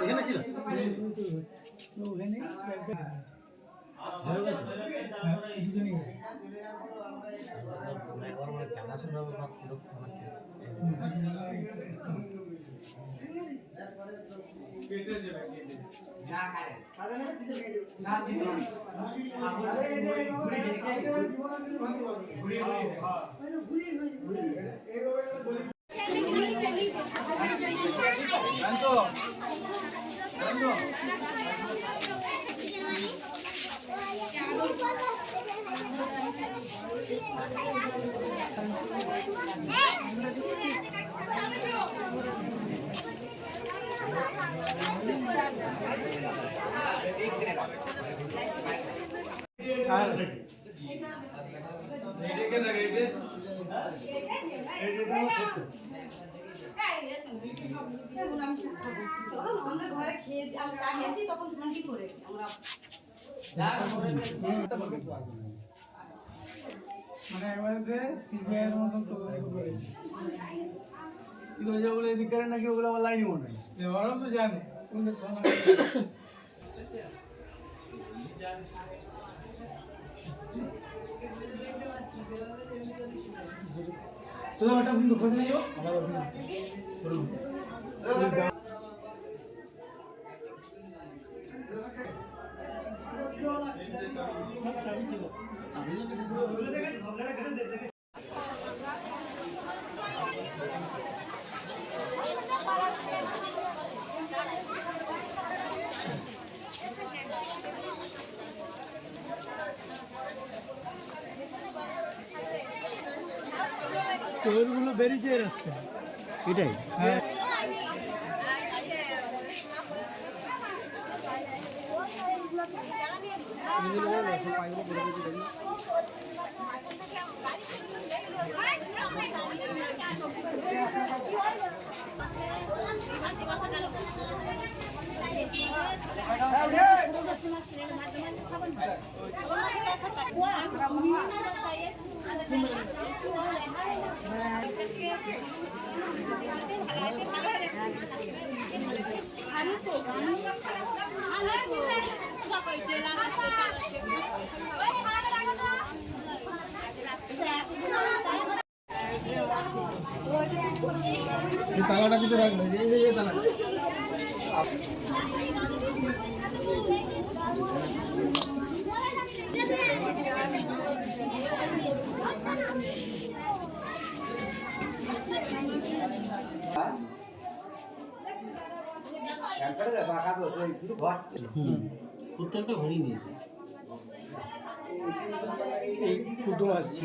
এখানে ছিল একবার মানে জানাশোনা লোক হচ্ছে আমরা মানে একবারে যে করেছে কিন্তু যেগুলো এদিক করে নাকি ওগুলো আবার লাইনই মনে হয় তো জানে কোনটা সময় কিন্তু খোঁজ নেই ও? চোরগুলো বেরিয়েছে রাস্তায়। এটাই? হ্যাঁ। 哎！তালাটা কিন্তু রাখবে এই যে এই তালাটা। প্রত্যেকটা ঘরেই নিয়েছে এই কুটুম আসছে।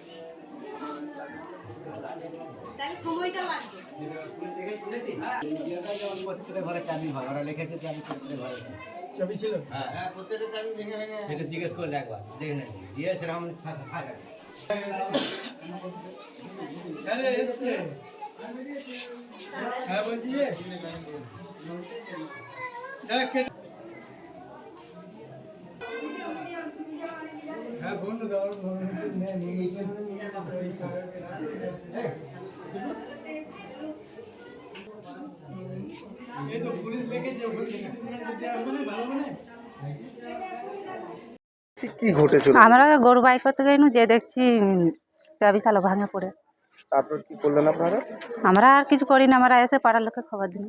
তাহলে সময়টা লাগবে। ঘরে চাবি হয় ওরা লিখেছে যে ঘরে চাবি। ছিল হ্যাঁ প্রত্যেকটা চাবি ভেঙে ভেঙে সেটা জিজ্ঞেস করলে একবার দেখে নেছি দিয়ে সেরকম হ্যাঁ বলছি এই তো পুলিশ লেগেছে ওখান থেকে আসবে না ভালো মানে কি ঘটেছিল আমরা গরু করতে গেলু যে দেখছি চাবি তালা ভাঙে পড়ে। তারপর কি করলেন আপনারা? আমরা আর কিছু করি না আমরা এসে পাড়ার খবর দিন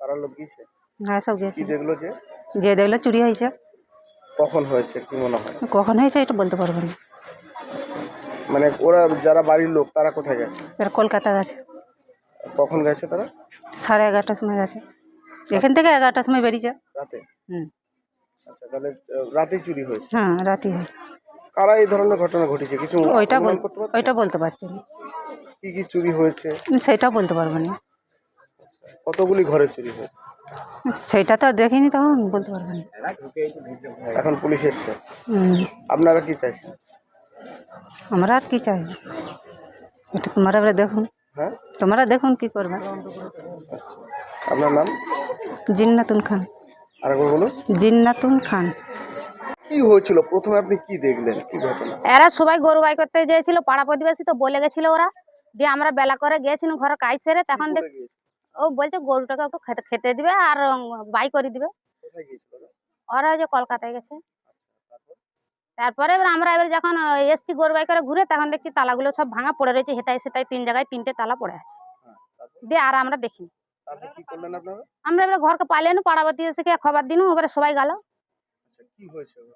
তারা লোক গিয়েছে? হ্যাঁ সব কি দেখল যে? যে দেখল চুরি হয়েছে। কখন হয়েছে কি মনে হয়? কখন হয়েছে এটা বলতে পারব না। মানে ওরা যারা বাড়ির লোক তারা কোথায় গেছে? এরা কলকাতা গেছে। কখন গেছে তারা? সাড়ে এগারোটার সময় গেছে। এখান থেকে এগারোটার সময় বেরিয়েছে। রাতে? হুম। আচ্ছা তাহলে রাতেই চুরি হয়েছে? হ্যাঁ রাতি হয়েছে। কারা এই ধরনের ঘটনা ঘটেছে? কিছু ওইটা বল করতে পারছেন? ওইটা বলতে পারছি না। কি কি চুরি হয়েছে? সেটা বলতে পারব না। কতগুলি ঘরে চুরি হয়েছে? সেটা তো দেখিনি তখন বলতে পারব না। এখন পুলিশ এসছে। হুম, আপনারা কি চাইছেন? আমরা আর কি চাই এটা তোমরা এবারে দেখুন হ্যাঁ তোমরা দেখুন কি করবে আপনার নাম জিন্নাতুন খান আরেকবার বলুন জিন্নাতুন খান কি হয়েছিল প্রথমে আপনি কি দেখলেন কি ঘটনা এরা সবাই গরু বাই করতে গিয়েছিল পাড়া প্রতিবেশী তো বলে গেছিল ওরা দিয়ে আমরা বেলা করে গিয়েছিলাম ঘরে কাজ সেরে তখন দেখ ও বলছে গরুটাকে একটু খেতে খেতে দিবে আর বাই করে দিবে ওরা? ওরা ওই যে কলকাতায় গেছে তারপরে এবার আমরা এবার যখন এসছি গরু বাই করে ঘুরে তখন দেখছি তালাগুলো সব ভাঙা পড়ে রয়েছে হেতায় সেটাই তিন জায়গায় তিনটে তালা পড়ে আছে। হ্যাঁ, দিয়ে আর আমরা দেখিনি। তারপর কি করলেন আপনারা? আমরা এবার ঘরকে পালিয়ে পাড়া প্রতিবেশী খবর দিন এবারে সবাই গেল। আচ্ছা কি হয়েছে ওর?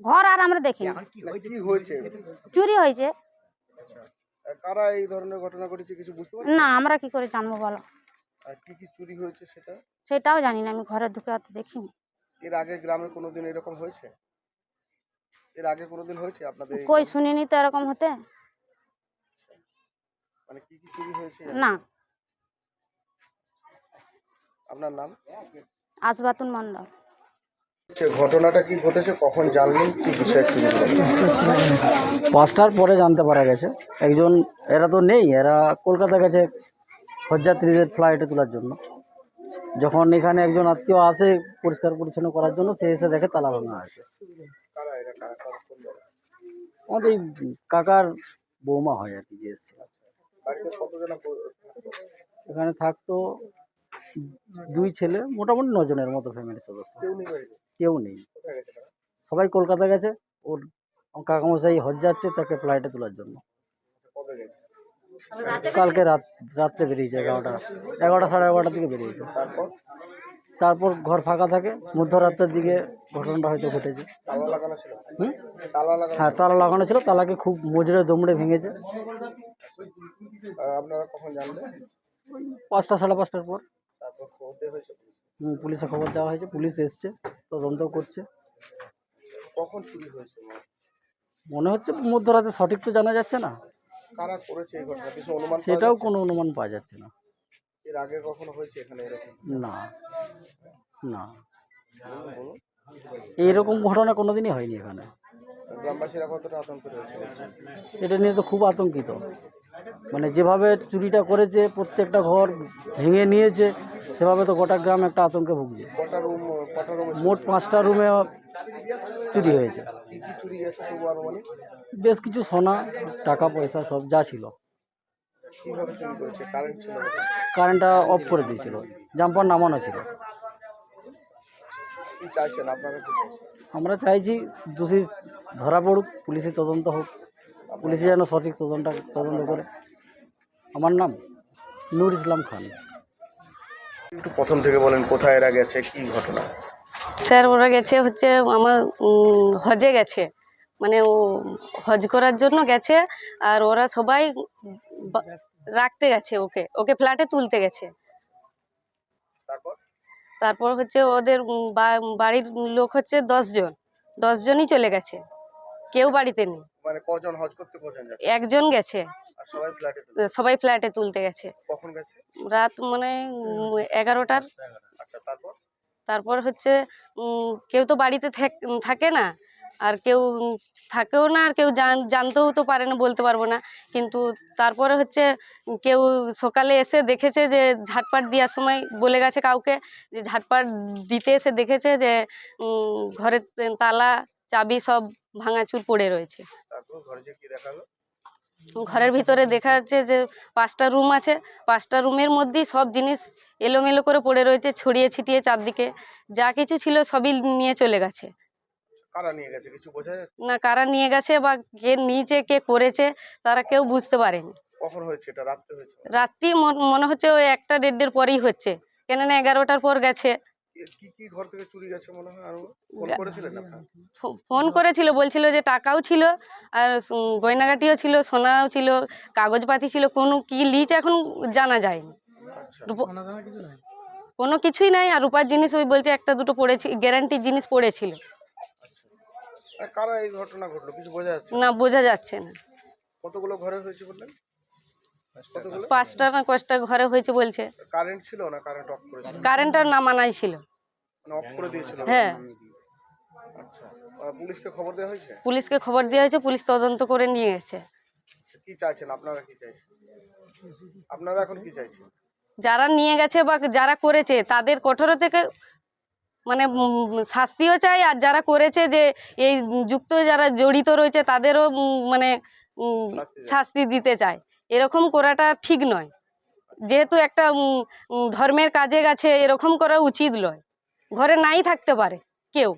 ঘর আর আমরা দেখিনি। না, চুরি হয়েছে। আচ্ছা কারা এই ধরনের ঘটনা ঘটেছে কিছু বুঝতে পারছেন? না আমরা কি করে জানব বলো? আর কি কি চুরি হয়েছে সেটা? সেটাও জানি না আমি ঘরে ঢুকে অত দেখিনি। এর আগে গ্রামে কোনোদিন এরকম হয়েছে? এর আগে কোনোদিন হয়েছে আপনাদের কই শুনিনি তো এরকম হতে? মানে কি কি চুরি হয়েছে? না। আপনার নাম? আসবাতুন মন্ডল ঘটনাটা কি ঘটেছে? কখন জানলেন? কি বিষয় কি পাঁচটার পরে জানতে পারা গেছে। একজন এরা তো নেই এরা কলকাতা গেছে হজযাত্রীদের ফ্লাইটে তোলার জন্য। যখন এখানে একজন আত্মীয় আসে পরিষ্কার পরিচ্ছন্ন করার জন্য সে এসে দেখে তালা ভাঙা আছে আমাদের এই কাকার বৌমা হয় আর কি যে এসছে এখানে থাকতো দুই ছেলে মোটামুটি নজনের মতো ফ্যামিলির সদস্য। কেউ নেই? সবাই কলকাতা গেছে। ওর কাকামশাই হজ যাচ্ছে তাকে ফ্লাইটে তোলার জন্য। কালকে রাত রাত্রে বেরিয়েছে এগারোটা এগারোটা সাড়ে এগারোটার দিকে বেরিয়েছে। তারপর? তারপর ঘর ফাঁকা থাকে মধ্যরাতের দিকে ঘটনাটা হয়তো ঘটেছে। হ্যাঁ তালা লাগানো ছিল তালাকে খুব মজুরে দমড়ে ভেঙেছে। আপনারা কখন জানলেন? পাঁচটা সাড়ে পাঁচটার পর? হুম, পুলিশে খবর দেওয়া হয়েছে পুলিশ এসছে তদন্ত করছে। কখন চুরি হয়েছে? মনে হচ্ছে মধ্যরাতে সঠিক তো জানা যাচ্ছে না। কারা করেছে এই ঘটনা? কিছু অনুমান সেটাও কোনো অনুমান পাওয়া যাচ্ছে না। এর আগে কখনো হয়েছে এখানে এরকম? না। না। এইরকম ঘটনা কোনোদিনই হয়নি এখানে। গ্রামবাসীরা কতটা আতঙ্ক রয়েছে এটা নিয়ে তো খুব আতঙ্কিত। মানে যেভাবে চুরিটা করেছে প্রত্যেকটা ঘর ভেঙে নিয়েছে সেভাবে তো গোটা গ্রাম একটা আতঙ্কে ভুগছে। মোট পাঁচটা রুমে চুরি হয়েছে। বেশ কিছু সোনা টাকা পয়সা সব যা ছিল। কীভাবে চুরি করেছে কারেন্ট ছিল কারেন্টটা অফ করে দিয়েছিল জাম্পার নামানো ছিল। কি চাইছেন আপনারা কি চাইছেন? আমরা চাইছি দোষী ধরা পড়ুক পুলিশি তদন্ত হোক পুলিশে যেন সঠিক তদন্ত তদন্ত করে। আমার নাম নূর ইসলাম খান। একটু প্রথম থেকে বলেন কোথায় এরা গেছে কি ঘটনা? স্যার ওরা গেছে হচ্ছে আমার হজে গেছে। মানে ও হজ করার জন্য গেছে আর ওরা সবাই রাখতে গেছে ওকে ওকে ফ্ল্যাটে তুলতে গেছে। তারপর? হচ্ছে ওদের বাড়ির লোক হচ্ছে দশজন দশজনই চলে গেছে কেউ বাড়িতে নেই। মানে কজন হজ করতে কজন একজন গেছে। সবাই ফ্ল্যাটে তুলতে গেছে? কখন গেছে? রাত মানে এগারোটার। আচ্ছা তারপর? তারপর হচ্ছে কেউ তো বাড়িতে থাকে না। আর কেউ থাকেও না আর কেউ জান- জানতেও তো পারে না বলতে পারব না। কিন্তু তারপরে হচ্ছে কেউ সকালে এসে দেখেছে যে ঝাটপাট দেওয়ার সময় বলে গেছে কাউকে যে ঝাটপাট দিতে এসে দেখেছে যে ঘরের তালা চাবি সব ভাঙাচুর পড়ে রয়েছে। ঘরের ভিতরে দেখা যাচ্ছে যে পাঁচটা রুম আছে পাঁচটা রুমের মধ্যেই সব জিনিস এলোমেলো করে পড়ে রয়েছে ছড়িয়ে ছিটিয়ে চারদিকে। যা কিছু ছিল সবই নিয়ে চলে গেছে। কারা নিয়ে গেছে? কিছু বোঝা যাচ্ছে? না কারা নিয়ে গেছে বা কে নিয়েছে কে করেছে তারা কেউ বুঝতে পারেনি। কখন হয়েছে এটা? রাত্রে হয়েছে? রাত্রি মন- মনে হচ্ছে ওই একটা দেড়টার পরেই হচ্ছে। কেননা এগারোটার পর গেছে। কি- কি কি ঘর থেকে চুরি গেছে মনে হয় আরও? ফোন গা- করেছিলেন ফোন করেছিল বলছিল যে টাকাও ছিল আর গয়নাগাটিও ছিল সোনাও ছিল কাগজপাতি ছিল কোনো কি লিচ এখন জানা যায়নি। আচ্ছা। রূপ- কোনো কিছুই নাই আর রূপার জিনিস ওই বলছে একটা দুটো পড়েছি গ্যারান্টির জিনিস পড়েছিল। কারা এই ঘটনা ঘটলো? কিছু বোঝা যাচ্ছে না। বোঝা যাচ্ছে না। কতগুলো ঘরে হয়েছে বললেন? পাঁচটা না ঘরে হয়েছে বলছে? কারেন্ট ছিল না কারেন্ট অফ করেছিল? কারেন্টটা না মানাই ছিল। মানে অফ করে দিয়েছিল? হ্যাঁ। আচ্ছা পুলিশকে খবর দেওয়া হয়েছে? পুলিশকে খবর দেওয়া হয়েছে পুলিশ তদন্ত করে নিয়ে গেছে। আচ্ছা, কি চাইছেন? আপনারা কি চাইছেন? আপনারা এখন কি চাইছেন? যারা নিয়ে গেছে বা যারা করেছে তাদের কঠোর থেকে মানে শাস্তিও চাই আর যারা করেছে যে এই যুক্ত যারা জড়িত রয়েছে তাদেরও মানে শাস্তি দিতে চায়। এরকম করাটা ঠিক নয়। যেহেতু একটা ধর্মের কাজে গেছে এরকম করা উচিত নয়। ঘরে নাই থাকতে পারে কেউ।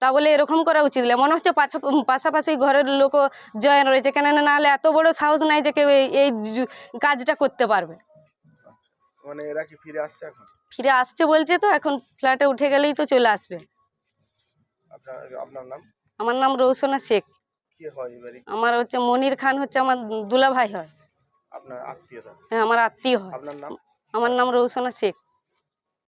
তা বলে এরকম করা উচিত নয়। মনে হচ্ছে পাশাপাশি ঘরের লোকও জয়েন রয়েছে। কেন না হলে এত বড় সাহস নাই যে কেউ এই- এই কাজটা করতে পারবে। মানে এরা কি ফিরে আসছে এখন? ফিরে আসছে বলছে তো এখন ফ্ল্যাটে উঠে গেলেই তো চলে আসবে। আপনার আপনার নাম? আমার নাম রৌসনা শেখ। হয় আমার হচ্ছে মনির খান হচ্ছে আমার দুলা ভাই হয়। আপনার আত্মীয় হ্যাঁ আমার আত্মীয় হয়। আপনার নাম? আমার নাম রৌসনা শেখ।